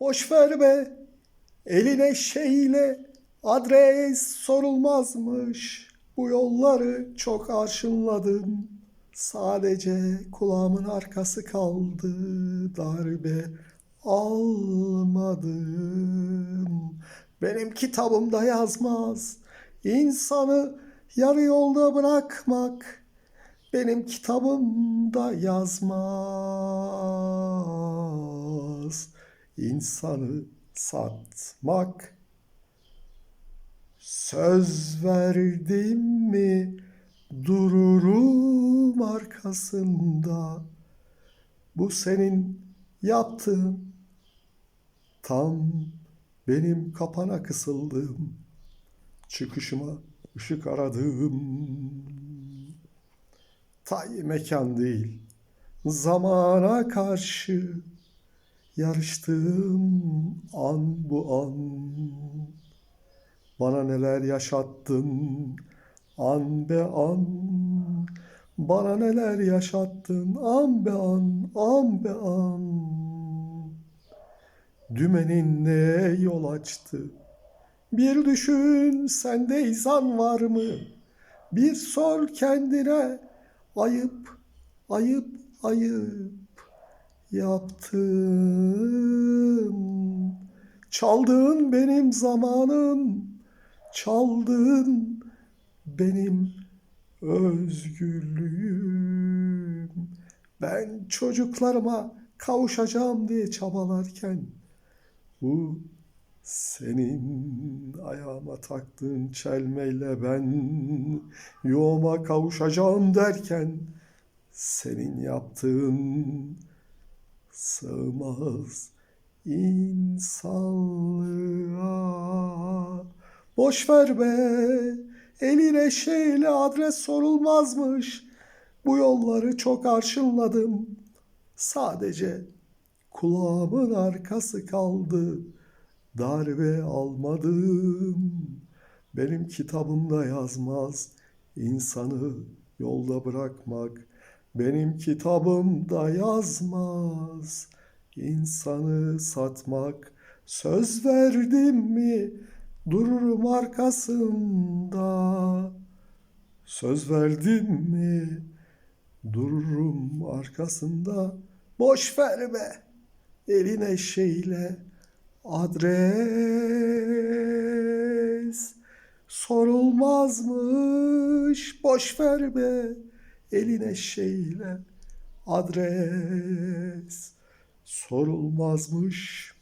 Boş ver be. Eline şeyle adres sorulmazmış. Bu yolları çok arşınladım. Sadece kulağımın arkası kaldı. Darbe almadım. Benim kitabımda yazmaz. İnsanı yarı yolda bırakmak. Benim kitabımda yazmaz. İnsanı satmak. Söz verdim mi dururum arkasında. Bu senin yaptığın tam benim kapana kısıldım. Çıkışıma ışık aradım. Tay mekan değil, zamana karşı yarıştığım an bu an. Bana neler yaşattın an be an. Bana neler yaşattın an be an, an be an. Dümenin ne yol açtı? Bir düşün sende izan var mı? Bir sor kendine ayıp, ayıp, ayıp yaptım. Çaldın benim zamanım, çaldın benim özgürlüğüm. Ben çocuklarıma kavuşacağım diye çabalarken bu senin ayağıma taktığın çelmeyle ben yuvama kavuşacağım derken senin yaptığın sığmaz insanlığa. Boş ver be, eline şeyle adres sorulmazmış. Bu yolları çok arşınladım. Sadece kulağımın arkası kaldı. Darbe almadım. Benim kitabımda yazmaz. insanı yolda bırakmak. Benim kitabımda yazmaz. insanı satmak. Söz verdim mi dururum arkasında. Söz verdim mi dururum arkasında. Boş ver be. Eline şeyle adres sorulmazmış. Boş ver be. Eline şeyle adres sorulmazmış.